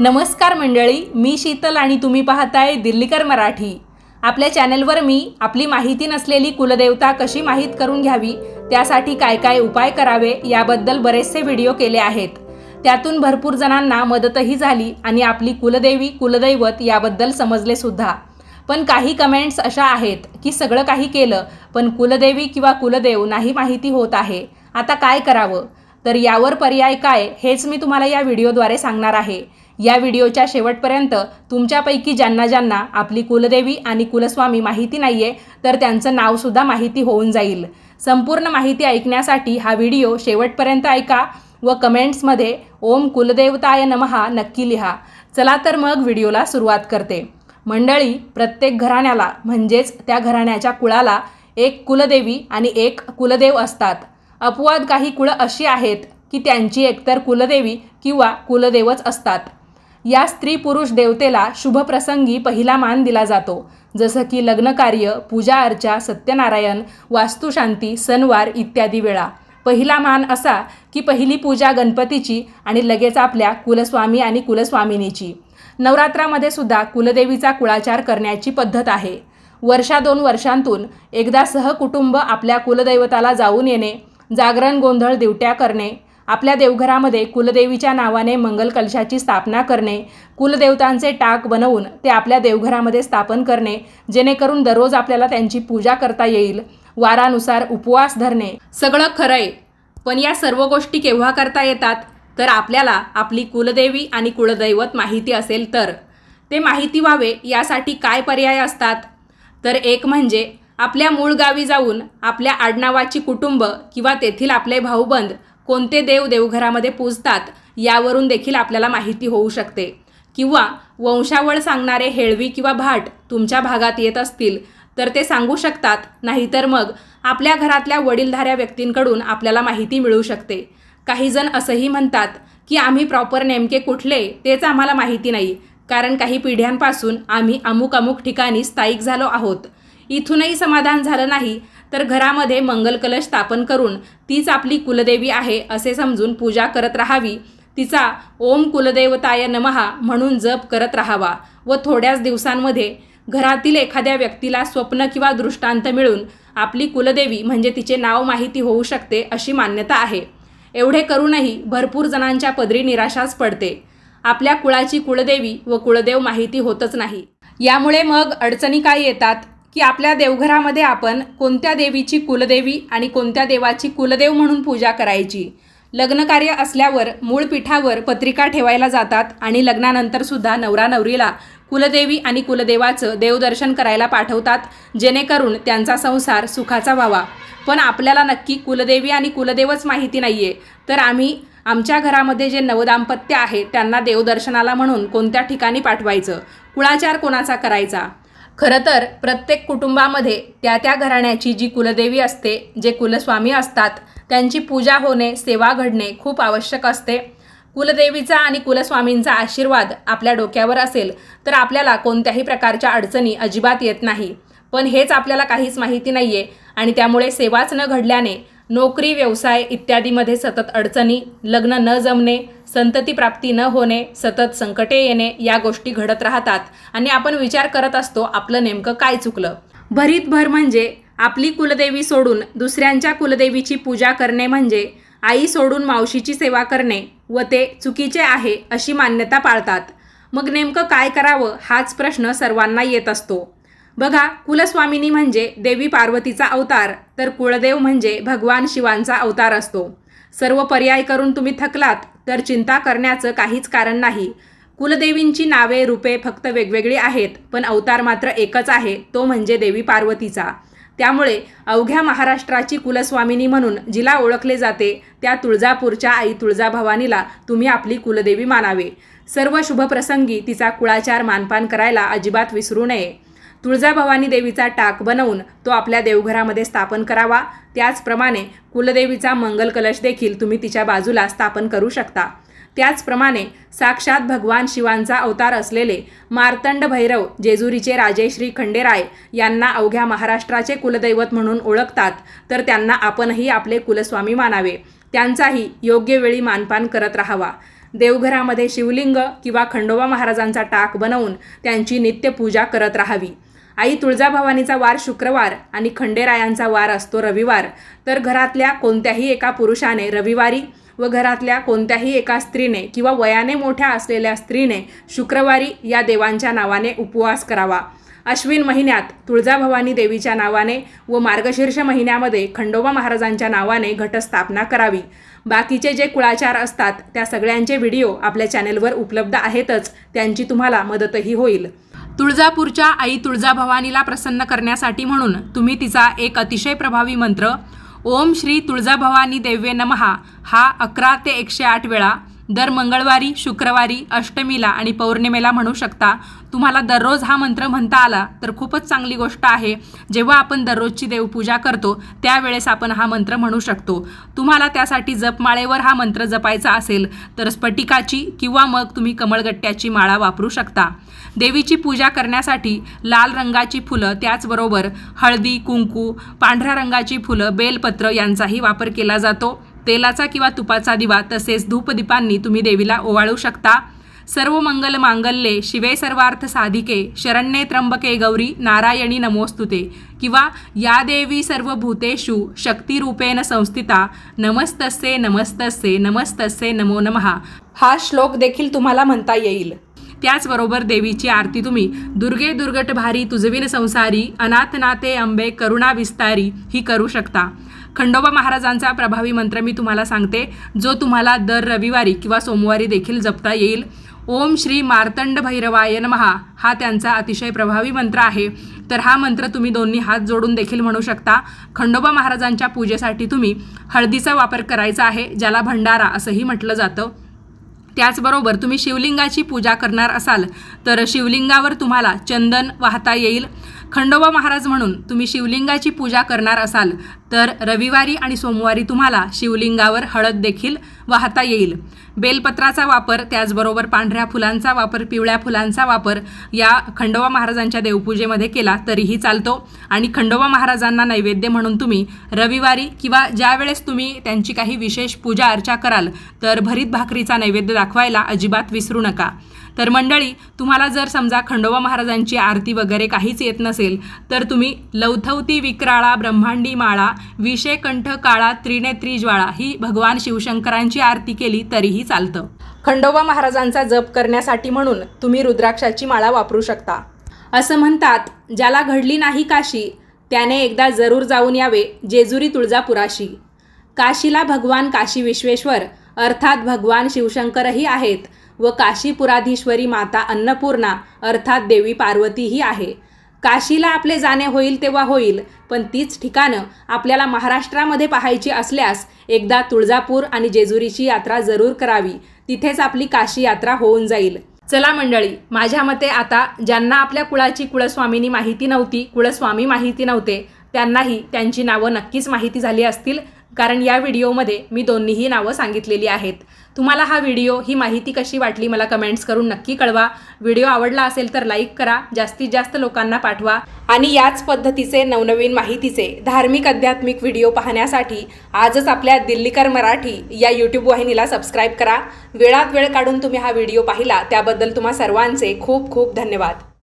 नमस्कार मंडळी मी शीतल आणि तुम्ही पाहताय दिल्लीकर मराठी. आपल्या चॅनलवर मी आपली माहिती नसलेली कुलदेवता कशी माहीत करून घ्यावी त्यासाठी काय काय उपाय करावे याबद्दल बरेचसे व्हिडिओ केले आहेत. त्यातून भरपूर जणांना मदतही झाली आणि आपली कुलदेवी कुलदैवत याबद्दल समजले सुद्धा. पण काही कमेंट्स अशा आहेत की सगळं काही केलं पण कुलदेवी किंवा कुलदेव नाही माहिती होत आहे. आता काय करावं? तर यावर पर्याय काय? हेच मी तुम्हाला या व्हिडिओद्वारे सांगणार आहे. या व्हिडिओच्या शेवटपर्यंत तुमच्यापैकी ज्यांना ज्यांना आपली कुलदेवी आणि कुलस्वामी माहिती नाही आहे तर त्यांचं नावसुद्धा माहिती होऊन जाईल. संपूर्ण माहिती ऐकण्यासाठी हा व्हिडिओ शेवटपर्यंत ऐका व कमेंट्समध्ये ओम कुलदेवताय नमहा नक्की लिहा. चला तर मग व्हिडिओला सुरुवात करते. मंडळी प्रत्येक घराण्याला म्हणजेच त्या घराण्याच्या कुळाला एक कुलदेवी आणि एक कुलदेव असतात. अपवाद काही कुळं अशी आहेत की त्यांची एकतर कुलदेवी किंवा कुलदेवच असतात. या स्त्री पुरुष देवतेला शुभप्रसंगी पहिला मान दिला जातो. जसं की लग्नकार्य पूजा अर्चा सत्यनारायण वास्तुशांती सणवार इत्यादी वेळा. पहिला मान असा की पहिली पूजा गणपतीची आणि लगेच आपल्या कुलस्वामी आणि कुलस्वामिनीची. नवरात्रामध्ये सुद्धा कुलदेवीचा कुळाचार करण्याची पद्धत आहे. वर्षा दोन वर्षांतून एकदा सहकुटुंब आपल्या कुलदैवताला जाऊन येणे जागरण गोंधळ दिवट्या करणे आपल्या देवघरामध्ये कुलदेवीच्या नावाने मंगल कलशाची स्थापना करणे कुलदेवतांचे टाक बनवून ते आपल्या देवघरामध्ये स्थापन करणे जेणेकरून दररोज आपल्याला त्यांची पूजा करता येईल. वारानुसार उपवास धरणे. सगळं खरंय पण या सर्व गोष्टी केव्हा करता येतात? तर आपल्याला आपली कुलदेवी आणि कुलदैवत माहिती असेल तर. ते माहिती व्हावे यासाठी काय पर्याय असतात? तर एक म्हणजे आपल्या मूळ गावी जाऊन आपल्या आडनावाची कुटुंब किंवा तेथील आपले भाऊबंद कोणते देव देवघरामध्ये पूजतात यावरून देखील आपल्याला माहिती होऊ शकते. किंवा वंशावळ सांगणारे हेळवी किंवा भाट तुमच्या भागात येत असतील तर ते सांगू शकतात. नाहीतर मग आपल्या घरातल्या वडीलधाऱ्या व्यक्तींकडून आपल्याला माहिती मिळू शकते. काही जण असंही म्हणतात की आम्ही प्रॉपर नेमके कुठले तेच आम्हाला माहिती नाही. कारण काही पिढ्यांपासून आम्ही अमुक अमुक ठिकाणी स्थायिक झालो आहोत. इथूनही समाधान झालं नाही तर घरामध्ये मंगलकलश स्थापन करून तीच आपली कुलदेवी आहे असे समजून पूजा करत राहावी. तिचा ओम कुलदेवताय नमहा म्हणून जप करत राहावा व थोड्याच दिवसांमध्ये घरातील एखाद्या व्यक्तीला स्वप्न किंवा दृष्टांत मिळून आपली कुलदेवी म्हणजे तिचे नाव माहिती होऊ शकते अशी मान्यता आहे. एवढे करूनही भरपूर जणांच्या पदरी निराशाच पडते. आपल्या कुळाची कुलदेवी व कुलदेव माहिती होतच नाही. यामुळे मग अडचणी काय येतात? की आपल्या देवघरामध्ये आपण कोणत्या देवीची कुलदेवी आणि कोणत्या देवाची कुलदेव म्हणून पूजा करायची? लग्नकार्य असल्यावर मूळ पीठावर पत्रिका ठेवायला जातात आणि लग्नानंतरसुद्धा नवरा नवरीला कुलदेवी आणि कुलदेवाचं देवदर्शन करायला पाठवतात जेणेकरून त्यांचा संसार सुखाचा व्हावा. पण आपल्याला नक्की कुलदेवी आणि कुलदेवच माहिती नाही आहे तर आम्ही आमच्या घरामध्ये जे नवदाम्पत्य आहे त्यांना देवदर्शनाला म्हणून कोणत्या ठिकाणी पाठवायचं? कुळाचार कोणाचा करायचा? खरं तर प्रत्येक कुटुंबामध्ये त्या त्या घराण्याची जी कुलदेवी असते जे कुलस्वामी असतात त्यांची पूजा होणे सेवा घडणे खूप आवश्यक असते. कुलदेवीचा आणि कुलस्वामींचा आशीर्वाद आपल्या डोक्यावर असेल तर आपल्याला कोणत्याही प्रकारच्या अडचणी अजिबात येत नाही. पण हेच आपल्याला काहीच माहिती नाही आहे आणि त्यामुळे सेवाच न घडल्याने नोकरी व्यवसाय इत्यादीमध्ये सतत अडचणी लग्न न जमणे संतती प्राप्ती न होणे सतत संकटे येणे या गोष्टी घडत राहतात. आणि आपण विचार करत असतो आपलं नेमकं काय चुकलं? भरीत भर म्हणजे आपली कुलदेवी सोडून दुसऱ्यांच्या कुलदेवीची पूजा करणे म्हणजे आई सोडून मावशीची सेवा करणे व ते चुकीचे आहे अशी मान्यता पाळतात. मग नेमकं काय करावं हाच प्रश्न सर्वांना येत असतो. बघा कुलस्वामिनी म्हणजे देवी पार्वतीचा अवतार तर कुळदेव म्हणजे भगवान शिवांचा अवतार असतो. सर्व पर्याय करून तुम्ही थकलात तर चिंता करण्याचं काहीच कारण नाही. कुलदेवींची नावे रूपे फक्त वेगवेगळी आहेत पण अवतार मात्र एकच आहे तो म्हणजे देवी पार्वतीचा. त्यामुळे अवघ्या महाराष्ट्राची कुलस्वामिनी म्हणून जिला ओळखले जाते त्या तुळजापूरच्या आई तुळजाभवानीला तुम्ही आपली कुलदेवी मानावे. सर्व शुभप्रसंगी तिचा कुळाचार मानपान करायला अजिबात विसरू नये. तुळजाभवानी देवीचा टाक बनवून तो आपल्या देवघरामध्ये स्थापन करावा. त्याचप्रमाणे कुलदेवीचा मंगल कलश देखील तुम्ही तिच्या बाजूला स्थापन करू शकता. त्याचप्रमाणे साक्षात भगवान शिवांचा अवतार असलेले मार्तंड भैरव जेजुरीचे राजे श्री खंडेराय यांना अवघ्या महाराष्ट्राचे कुलदैवत म्हणून ओळखतात. तर त्यांना आपणही आपले कुलस्वामी मानावे. त्यांचाही योग्य वेळी मानपान करत राहावा. देवघरामध्ये शिवलिंग किंवा खंडोबा महाराजांचा टाक बनवून त्यांची नित्यपूजा करत राहावी. आई तुळजाभवानीचा वार शुक्रवार आणि खंडेरायांचा वार असतो रविवार. तर घरातल्या कोणत्याही एका पुरुषाने रविवारी व घरातल्या कोणत्याही एका स्त्रीने किंवा वयाने मोठ्या असलेल्या स्त्रीने शुक्रवारी या देवांच्या नावाने उपवास करावा. अश्विन महिन्यात तुळजाभवानी देवीच्या नावाने व मार्गशीर्ष महिन्यामध्ये खंडोबा महाराजांच्या नावाने घटस्थापना करावी. बाकीचे जे कुळाचार असतात त्या सगळ्यांचे व्हिडिओ आपल्या चॅनेलवर उपलब्ध आहेतच त्यांची तुम्हाला मदतही होईल. तुळजापूरच्या आई तुळजाभवानीला प्रसन्न करण्यासाठी म्हणून तुम्ही तिचा एक अतिशय प्रभावी मंत्र ओम श्री तुळजाभवानी देव्ये नमहा हा अकरा ते एकशे आठ वेळा दर मंगळवारी शुक्रवारी अष्टमीला आणि पौर्णिमेला म्हणू शकता. तुम्हाला दररोज हा मंत्र म्हणता आला तर खूपच चांगली गोष्ट आहे. जेव्हा आपण दररोजची देवपूजा करतो त्यावेळेस आपण हा मंत्र म्हणू शकतो. तुम्हाला त्यासाठी जपमाळेवर हा मंत्र जपायचा असेल तर स्फटिकाची किंवा मग तुम्ही कमळगट्ट्याची माळा वापरू शकता. देवीची पूजा करण्यासाठी लाल रंगाची फुलं त्याचबरोबर हळदी कुंकू पांढऱ्या रंगाची फुलं बेलपत्र यांचाही वापर केला जातो. तेलाचा किंवा तुपाचा दिवा तसेच धूपदीपांनी तुम्ही देवीला ओवाळू शकता. सर्व मंगल मांगल्ये शिवे सर्वार्थ साधिके शरण्ये त्र्यंबके गौरी नारायणी नमोस्तुते. किंवा या देवी सर्व भूतेषु शक्तिरूपेण संस्थिता नमस्तस्ये नमस्तस्ये नमस्तस्ये नमो नमहा हा श्लोक देखील तुम्हाला म्हणता येईल. त्याचबरोबर देवीची आरती तुम्ही दुर्गे दुर्गट भारी तुझविन संसारी अनाथनाते अंबे करुणा विस्तारी ही करू शकता. खंडोबा महाराजांचा प्रभावी मंत्र मी तुम्हाला सांगते जो तुम्हाला दर रविवारी किंवा सोमवारी देखील जपता येईल. ओम श्री मार्तंड भैरवाय नमहा. हा त्यांचा अतिशय प्रभावी मंत्र आहे. तर हा मंत्र तुम्ही दोन्ही हात जोडून देखील म्हणू शकता. खंडोबा महाराजांच्या पूजेसाठी तुम्ही हळदीचा वापर करायचा आहे ज्याला भंडारा असंही म्हटलं जातं. त्याचबरोबर तुम्ही शिवलिंगाची पूजा करणार असाल तर शिवलिंगावर तुम्हाला चंदन वाहता येईल. खंडोबा महाराज म्हणून तुम्ही शिवलिंगाची पूजा करणार असाल तर रविवारी आणि सोमवारी तुम्हाला शिवलिंगावर हळद देखील वाहता येईल. बेलपत्राचा वापर त्याचबरोबर पांढऱ्या फुलांचा वापर पिवळ्या फुलांचा वापर या खंडोबा महाराजांच्या देवपूजेमध्ये केला तरीही चालतो. आणि खंडोबा महाराजांना नैवेद्य म्हणून तुम्ही रविवारी किंवा ज्या वेळेस तुम्ही त्यांची काही विशेष पूजा अर्चा कराल तर भरीत भाकरीचा नैवेद्य दाखवायला अजिबात विसरू नका. तर मंडळी तुम्हाला जर समजा खंडोबा महाराजांची आरती वगैरे काहीच येत नसेल तर तुम्ही लवथवती विक्राळा ब्रह्मांडी माळा विषयकंठ काळा त्रिनेत्री ज्वाळा ही भगवान शिवशंकरांची आरती केली तरीही चालतं. खंडोबा महाराजांचा जप करण्यासाठी म्हणून तुम्ही रुद्राक्षाची माळा वापरू शकता. असं म्हणतात ज्याला घडली नाही काशी त्याने एकदा जरूर जाऊन यावे जेजुरी तुळजापुराशी. काशीला भगवान काशी विश्वेश्वर अर्थात भगवान शिवशंकरही आहेत व काशीपुराधीश्वरी माता अन्नपूर्णा अर्थात देवी पार्वतीही आहे. काशीला आपले जाणे होईल तेव्हा होईल पण तीच ठिकाणं आपल्याला महाराष्ट्रामध्ये पाहायची असल्यास एकदा तुळजापूर आणि जेजुरीची यात्रा जरूर करावी. तिथेच आपली काशी यात्रा होऊन जाईल. चला मंडळी माझ्या मते आता ज्यांना आपल्या कुळाची कुळस्वामिनी माहिती नव्हती कुळस्वामी माहिती नव्हते त्यांनाही त्यांची नावं नक्कीच माहिती झाली असतील. कारण या व्हिडिओमध्ये मी दोन्हीही नावं सांगितलेली आहेत. तुम्हाला हा व्हिडिओ ही माहिती कशी वाटली मला कमेंट्स करून नक्की कळवा. व्हिडिओ आवडला असेल तर लाईक करा जास्तीत जास्त लोकांना पाठवा. आणि याच पद्धतीचे नवनवीन माहितीचे धार्मिक आध्यात्मिक व्हिडिओ पाहण्यासाठी आजच आपल्या दिल्लीकर मराठी या यूट्यूब वाहिनीला सबस्क्राईब करा. वेळात वेळ काढून तुम्ही हा व्हिडिओ पाहिला त्याबद्दल तुम्हा सर्वांचे खूप खूप धन्यवाद.